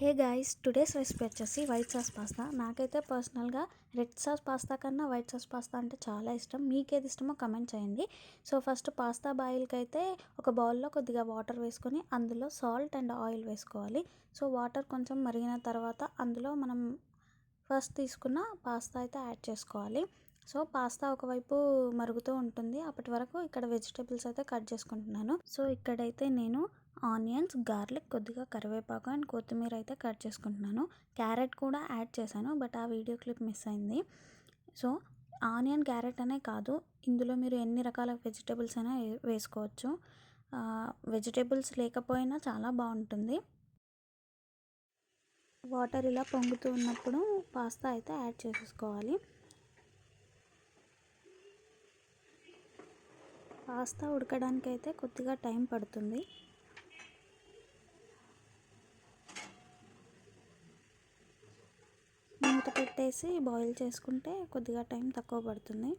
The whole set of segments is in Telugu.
హే గాయస్ టుడేస్ రెసిపీ వచ్చేసి వైట్ సాస్ పాస్తా. నాకైతే పర్సనల్గా రెడ్ సాస్ పాస్తా కన్నా వైట్ సాస్ పాస్తా అంటే చాలా ఇష్టం. మీకు ఏది ఇష్టమో కమెంట్ చేయండి. సో ఫస్ట్ పాస్తా బాయిల్కి అయితే ఒక బౌల్లో కొద్దిగా వాటర్ వేసుకొని అందులో సాల్ట్ అండ్ ఆయిల్ వేసుకోవాలి. సో వాటర్ కొంచెం మరిగిన తర్వాత అందులో మనం ఫస్ట్ తీసుకున్న పాస్తా అయితే యాడ్ చేసుకోవాలి. సో పాస్తా ఒకవైపు మరుగుతూ ఉంటుంది. అప్పటి వరకు ఇక్కడ వెజిటేబుల్స్ అయితే కట్ చేసుకుంటున్నాను. సో ఇక్కడైతే నేను ఆనియన్స్ గార్లిక్ కొద్దిగా కరివేపాకు అండ్ కొత్తిమీర అయితే కట్ చేసుకుంటున్నాను. క్యారెట్ కూడా యాడ్ చేశాను బట్ ఆ వీడియో క్లిప్ మిస్ అయింది. సో ఆనియన్ క్యారెట్ అనే కాదు ఇందులో మీరు ఎన్ని రకాల వెజిటేబుల్స్ అయినా వేసుకోవచ్చు. వెజిటేబుల్స్ లేకపోయినా చాలా బాగుంటుంది. వాటర్ ఇలా పొంగుతూ ఉన్నప్పుడు పాస్తా అయితే యాడ్ చేసేసుకోవాలి. పాస్తా ఉడకడానికి అయితే కొద్దిగా టైం పడుతుంది. పెట్టేసి బాయిల్ చేసుకుంటే కొద్దిగా టైం తక్కువ పడుతుంది.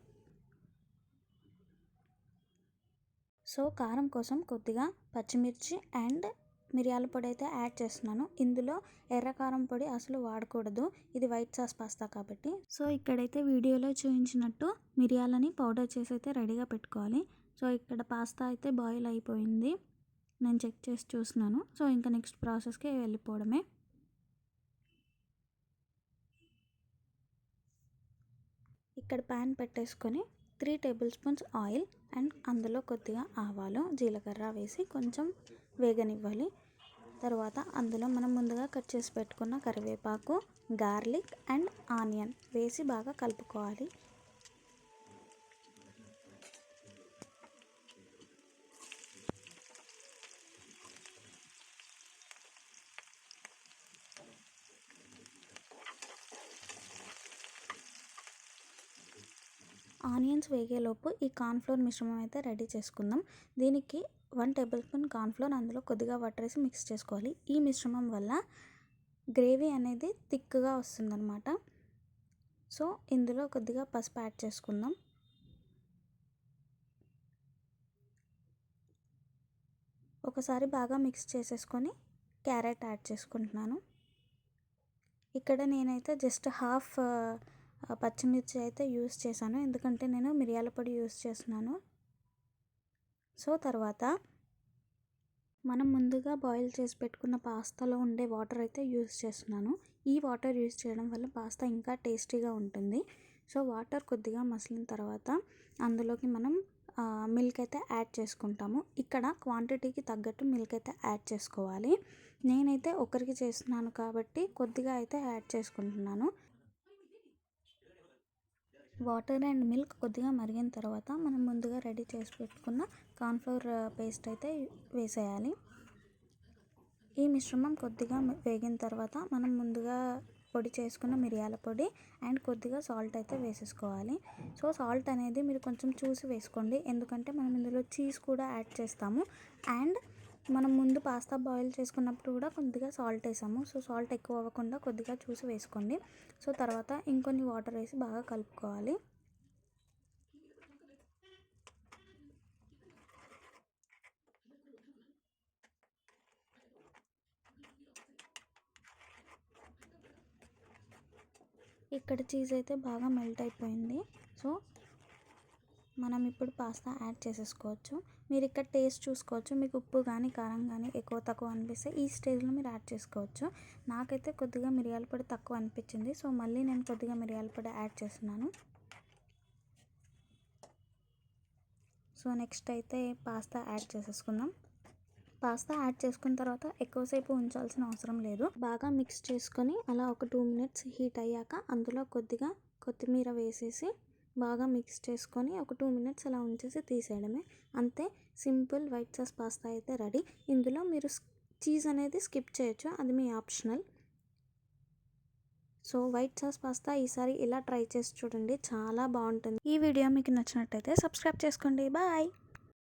సో కారం కోసం కొద్దిగా పచ్చిమిర్చి అండ్ మిరియాల పొడి అయితే యాడ్ చేస్తున్నాను. ఇందులో ఎర్ర కారం పొడి అసలు వాడకూడదు. ఇది వైట్ సాస్ పాస్తా కాబట్టి. సో ఇక్కడైతే వీడియోలో చూపించినట్టు మిరియాలని పౌడర్ చేసి అయితే రెడీగా పెట్టుకోవాలి. సో ఇక్కడ పాస్తా అయితే బాయిల్ అయిపోయింది. నేను చెక్ చేసి చూస్తున్నాను. సో ఇంకా నెక్స్ట్ ప్రాసెస్కి వెళ్ళిపోవడమే. ఇక్కడ ప్యాన్ పెట్టేసుకొని three tablespoons oil and అందులో కొద్దిగా ఆవాలు జీలకర్ర వేసి కొంచెం వేగనివ్వాలి. తర్వాత అందులో మనం ముందుగా కట్ చేసి పెట్టుకున్న కరివేపాకు గార్లిక్ అండ్ ఆనియన్ వేసి బాగా కలుపుకోవాలి. ఆనియన్స్ వేగేలోపు ఈ కార్న్ఫ్లోర్ మిశ్రమం అయితే రెడీ చేసుకుందాం. దీనికి వన్ టేబుల్ స్పూన్ కార్న్ఫ్లోర్ అందులో కొద్దిగా వాటర్ వేసి మిక్స్ చేసుకోవాలి. ఈ మిశ్రమం వల్ల గ్రేవీ అనేది థిక్గా వస్తుందన్నమాట. సో ఇందులో కొద్దిగా పసుపు యాడ్ చేసుకుందాం. ఒకసారి బాగా మిక్స్ చేసేసుకొని క్యారెట్ యాడ్ చేసుకుంటున్నాను. ఇక్కడ నేనైతే జస్ట్ హాఫ్ పచ్చిమిర్చి అయితే యూస్ చేశాను. ఎందుకంటే నేను మిరియాల పొడి యూస్ చేస్తున్నాను. సో తర్వాత మనం ముందుగా బాయిల్ చేసి పెట్టుకున్న పాస్తాలో ఉండే వాటర్ అయితే యూస్ చేస్తున్నాను. ఈ వాటర్ యూస్ చేయడం వల్ల పాస్తా ఇంకా టేస్టీగా ఉంటుంది. సో వాటర్ కొద్దిగా మసిలిన తర్వాత అందులోకి మనం మిల్క్ అయితే యాడ్ చేసుకుంటాము. ఇక్కడ క్వాంటిటీకి తగ్గట్టు మిల్క్ అయితే యాడ్ చేసుకోవాలి. నేనైతే ఒకరికి చేస్తున్నాను కాబట్టి కొద్దిగా అయితే యాడ్ చేసుకుంటున్నాను. వాటర్ అండ్ మిల్క్ కొద్దిగా మరిగిన తర్వాత మనం ముందుగా రెడీ చేసి పెట్టుకున్న కార్న్ఫ్లవర్ పేస్ట్ అయితే వేసేయాలి. ఈ మిశ్రమం కొద్దిగా వేగిన తర్వాత మనం ముందుగా పొడి చేసుకున్న మిరియాల పొడి అండ్ కొద్దిగా సాల్ట్ అయితే వేసేసుకోవాలి. సో సాల్ట్ అనేది మీరు కొంచెం చూసి వేసుకోండి. ఎందుకంటే మనం ఇందులో చీజ్ కూడా యాడ్ చేస్తాము. అండ్ మనం ముందు పాస్తా బాయిల్ చేసుకున్నప్పుడు కూడా కొద్దిగా సాల్ట్ వేసాము. సో సాల్ట్ ఎక్కువ అవ్వకుండా కొద్దిగా చూసి వేసుకోండి. సో తర్వాత ఇంకొన్ని వాటర్ వేసి బాగా కలుపుకోవాలి. ఇక్కడ చీజ్ అయితే బాగా మెల్ట్ అయిపోయింది. సో మనం ఇప్పుడు పాస్తా యాడ్ చేసేసుకోవచ్చు. మీరు ఇక్కడ టేస్ట్ చూసుకోవచ్చు. మీకు ఉప్పు కానీ కారం కానీ ఎక్కువ తక్కువ అనిపిస్తే ఈ స్టేజ్లో మీరు యాడ్ చేసుకోవచ్చు. నాకైతే కొద్దిగా మిరియాల పొడి తక్కువ అనిపించింది. సో మళ్ళీ నేను కొద్దిగా మిరియాల పొడి యాడ్ చేస్తున్నాను. సో నెక్స్ట్ అయితే పాస్తా యాడ్ చేసేసుకుందాం. పాస్తా యాడ్ చేసుకున్న తర్వాత ఎక్కువసేపు ఉంచాల్సిన అవసరం లేదు. బాగా మిక్స్ చేసుకొని అలా ఒక టూ మినిట్స్ హీట్ అయ్యాక అందులో కొద్దిగా కొత్తిమీర వేసేసి బాగా మిక్స్ చేసుకొని ఒక టూ మినిట్స్ అలా ఉంచేసి తీసేయడమే. అంతే సింపుల్ వైట్ సాస్ పాస్తా అయితే రెడీ. ఇందులో మీరు చీజ్ అనేది స్కిప్ చేయొచ్చు అది మీ optional. So white sauce pasta ఈసారి ఇలా ట్రై చేసి చూడండి చాలా బాగుంటుంది. ఈ వీడియో మీకు నచ్చినట్టయితే సబ్స్క్రైబ్ చేసుకోండి. బాయ్!